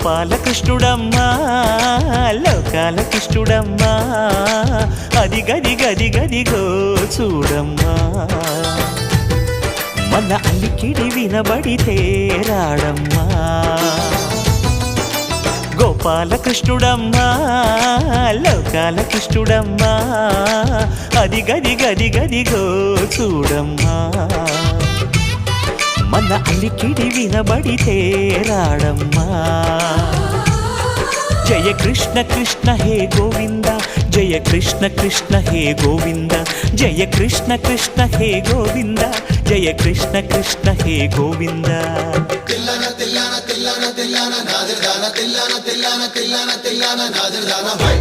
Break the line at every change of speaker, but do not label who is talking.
గోపాలకృష్ణుడమ్మా లోకాల కృష్ణుడమ్మా అది గది గది గదిగో చూడమ్మా. మన అల్లికిడి వినబడితే రాడమ్మా. గోపాలకృష్ణుడమ్మా లోకాల కృష్ణుడమ్మా అది గది గది గదిగో చూడమ్మా. మన అల్లికిడి వినబడితే రాడమ్మా. జయ కృష్ణ కృష్ణ హే గోవింద జయ కృష్ణ కృష్ణ హే గోవింద జయ కృష్ణ కృష్ణ హే గోవింద జయ కృష్ణ కృష్ణ హే గోవింద.
తిల్లన తిల్లన తిల్లన తిల్లన నాదిర్దాన తిల్లన తిల్లన తిల్లన తిల్లన నాదిర్దాన హై.